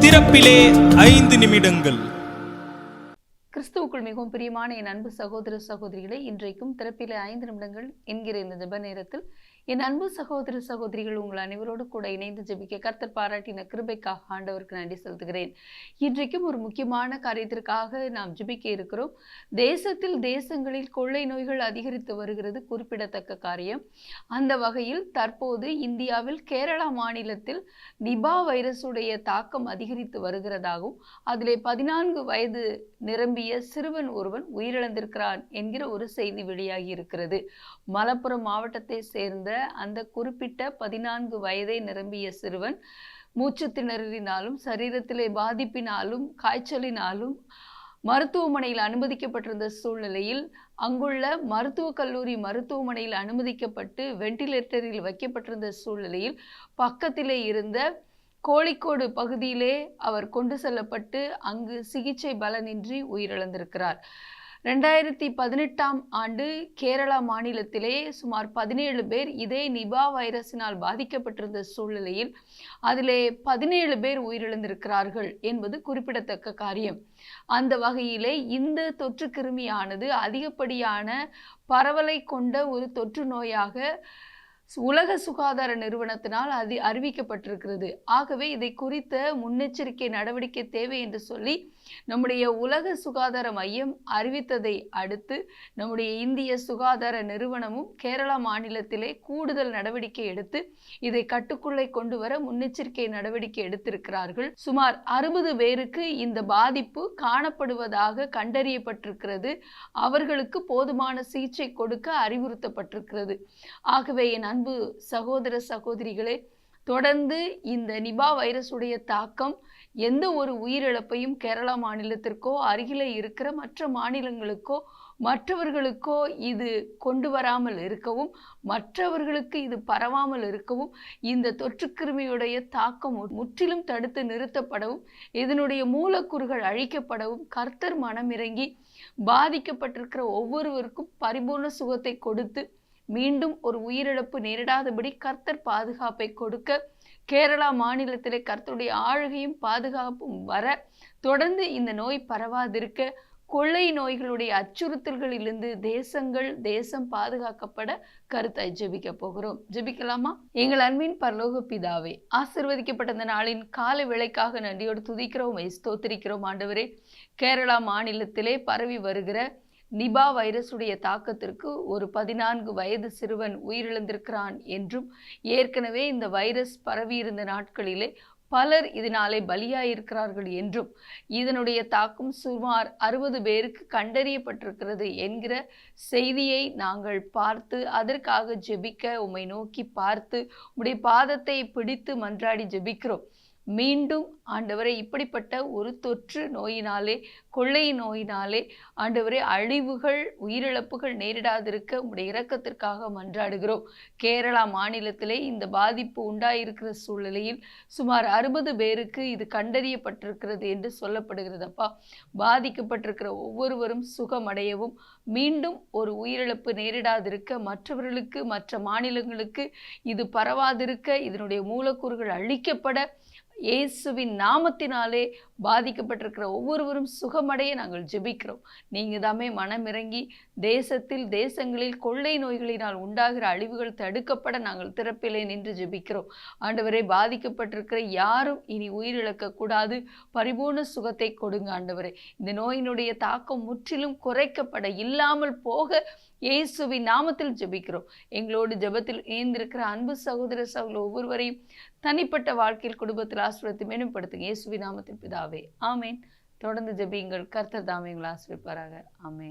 திறப்பிலே ஐந்து நிமிடங்கள். கிறிஸ்துவுக்குள் மிகவும் பிரியமான என் அன்பு சகோதர சகோதரிகளை இன்றைக்கும் திறப்பிலே ஐந்து நிமிடங்கள் என்கிற இந்த ஜப நேரத்தில் என் அன்பு சகோதர சகோதரிகள் உங்கள் அனைவரோடு கூட இணைந்து ஜெபிக்க கர்த்தர் பாராட்டின கிருபைக்காக ஆண்டவருக்கு நன்றி செலுத்துகிறேன். இன்றைக்கும் ஒரு முக்கியமான காரியத்திற்காக நாம் ஜெபிக்க இருக்கிறோம். தேசத்தில் தேசங்களில் கொள்ளை நோய்கள் அதிகரித்து வருகிறது குறிப்பிடத்தக்க காரியம். அந்த வகையில் தற்போது இந்தியாவில் கேரளா மாநிலத்தில் நிபா வைரஸுடைய தாக்கம் அதிகரித்து வருகிறதாகவும் அதிலே பதினான்கு வயது நிரம்பிய சிறுவன் ஒருவன் உயிரிழந்திருக்கிறான் என்கிற ஒரு செய்தி வெளியாகி இருக்கிறது. மலப்புரம் மாவட்டத்தை சேர்ந்த அந்த குறிப்பிட்ட பதினான்கு வயதை நிரம்பிய சிறுவன் மூச்சு திணறலினாலும் சரீரத்திலே பாதிப்பினாலும் காய்ச்சலினாலும் மருத்துவமனையில் அனுமதிக்கப்பட்டிருந்த சூழ்நிலையில் அங்குள்ள மருத்துவக் கல்லூரி மருத்துவமனையில் அனுமதிக்கப்பட்டு வெண்டிலேட்டரில் வைக்கப்பட்டிருந்த சூழ்நிலையில் பக்கத்திலே இருந்த கோழிக்கோடு பகுதியிலே அவர் கொண்டு செல்லப்பட்டு அங்கு சிகிச்சை பலனின்றி உயிரிழந்திருக்கிறார். ரெண்டாயிரத்தி பதினெட்டாம் ஆண்டு கேரளா மாநிலத்திலே சுமார் பதினேழு பேர் இதே நிபா வைரஸினால் பாதிக்கப்பட்டிருந்த சூழ்நிலையில் அதிலே பதினேழு பேர் உயிரிழந்திருக்கிறார்கள் என்பது குறிப்பிடத்தக்க காரியம். அந்த வகையிலே இந்த தொற்று கிருமியானது அதிகப்படியான பரவலை கொண்ட ஒரு தொற்று நோயாக உலக சுகாதார நிறுவனத்தினால் அது அறிவிக்கப்பட்டிருக்கிறது. ஆகவே இதை குறித்த முன்னெச்சரிக்கை நடவடிக்கை தேவை என்று சொல்லி நம்முடைய உலக சுகாதார மையம் அறிவித்ததை அடுத்து நம்முடைய இந்திய சுகாதார நிறுவனமும் கேரளா மாநிலத்திலே கூடுதல் நடவடிக்கை எடுத்து இதை கட்டுக்குள்ளே கொண்டு வர முன்னெச்சரிக்கை நடவடிக்கை எடுத்திருக்கிறார்கள். சுமார் அறுபது பேருக்கு இந்த பாதிப்பு காணப்படுவதாக கண்டறியப்பட்டிருக்கிறது. அவர்களுக்கு போதுமான சிகிச்சை கொடுக்க அறிவுறுத்தப்பட்டிருக்கிறது. ஆகவே என் அன்பு சகோதர சகோதரிகளே தொடர்ந்து இந்த நிபா வைரஸுடைய தாக்கம் எந்த ஒரு உயிரிழப்பையும் கேரளா மாநிலத்திற்கோ அருகிலே இருக்கிற மற்ற மாநிலங்களுக்கோ மற்றவர்களுக்கோ இது கொண்டு வராமல் இருக்கவும் மற்றவர்களுக்கு இது பரவாமல் இருக்கவும் இந்த தொற்றுக்கிருமியுடைய தாக்கம் முற்றிலும் தடுத்து நிறுத்தப்படவும் இதனுடைய மூலக்கூறுகள் அழிக்கப்படவும் கர்த்தர் மனமிறங்கி பாதிக்கப்பட்டிருக்கிற ஒவ்வொருவருக்கும் பரிபூர்ண சுகத்தை கொடுத்து மீண்டும் ஒரு உயிரிழப்பு நேரிடாதபடி கர்த்தர் பாதுகாப்பை கொடுக்க கேரளா மாநிலத்திலே கர்த்தருடைய ஆளுகையும் பாதுகாப்பும் வர தொடர்ந்து இந்த நோய் பரவாதிருக்க கொள்ளை நோய்களுடைய அச்சுறுத்தல்களிலிருந்து தேசங்கள் தேசம் பாதுகாக்கப்பட கருத்தாய் ஜெபிக்க போகிறோம். ஜெபிக்கலாமா? எங்கள் அன்பின் பரலோக பிதாவே ஆசிர்வதிக்கப்பட்ட இந்த நாளின் காலை விலைக்காக நன்றியோடு துதிக்கிறோம் ஸ்தோத்திரிக்கிறோம் ஆண்டவரே. கேரளா மாநிலத்திலே பரவி வருகிற நிபா வைரஸுடைய தாக்கத்திற்கு ஒரு பதினான்கு வயது சிறுவன் உயிரிழந்திருக்கிறான் என்றும் ஏற்கனவே இந்த வைரஸ் பரவியிருந்த நாட்களிலே பலர் இதனாலே பலியாயிருக்கிறார்கள் என்றும் இதனுடைய தாக்கம் சுமார் அறுபது பேருக்கு கண்டறியப்பட்டிருக்கிறது என்கிற செய்தியை நாங்கள் பார்த்து அதற்காக ஜெபிக்க உம்மை நோக்கி பார்த்து உடைய பாதத்தை பிடித்து மன்றாடி ஜெபிக்கிறோம். மீண்டும் ஆண்டவரை இப்படிப்பட்ட ஒரு தொற்று நோயினாலே கொள்ளை நோயினாலே ஆண்டவரே அழிவுகள் உயிரிழப்புகள் நேரிடாதிருக்க உடைய இரக்கத்திற்காக மன்றாடுகிறோம். கேரளா மாநிலத்திலே இந்த பாதிப்பு உண்டாயிருக்கிற சூழ்நிலையில் சுமார் அறுபது பேருக்கு இது கண்டறியப்பட்டிருக்கிறது என்று சொல்லப்படுகிறதப்பா. பாதிக்கப்பட்டிருக்கிற ஒவ்வொருவரும் சுகமடையவும் மீண்டும் ஒரு உயிரிழப்பு நேரிடாதிருக்க மற்றவர்களுக்கு மற்ற மாநிலங்களுக்கு இது பரவாதிருக்க இதனுடைய மூலக்கூறுகள் அழிக்கப்பட இயேசுவின் நாமத்தினாலே பாதிக்கப்பட்டிருக்கிற ஒவ்வொருவரும் சுகமடைய நாங்கள் ஜெபிக்கிறோம். நீங்கள் தாமே மனமிறங்கி தேசத்தில் தேசங்களில் கொள்ளை நோய்களினால் உண்டாகிற அழிவுகள் தடுக்கப்பட நாங்கள் திறப்பிலே நின்று ஜெபிக்கிறோம். ஆண்டவரே பாதிக்கப்பட்டிருக்கிற யாரும் இனி உயிரிழக்கக்கூடாது. பரிபூர்ண சுகத்தை கொடுங்க ஆண்டவரே. இந்த நோயினுடைய தாக்கம் முற்றிலும் குறைக்கப்பட இல்லாமல் போக இயேசுவின் நாமத்தில் ஜெபிக்கிறோம். எங்களோடு ஜெபத்தில் இணைந்திருக்கிற அன்பு சகோதர சகோதர ஒவ்வொருவரையும் தனிப்பட்ட வாழ்க்கையில் குடும்பத்தில் ஆசிரியத்தை மேம்படுத்துங்க இயேசுவின் நாமத்தில் பிதாவே. ஆமேன். தொடர்ந்து ஜபியுங்கள். கர்த்தர் தாமே எங்களை ஆசிரியப்பாராக ஆமேன்.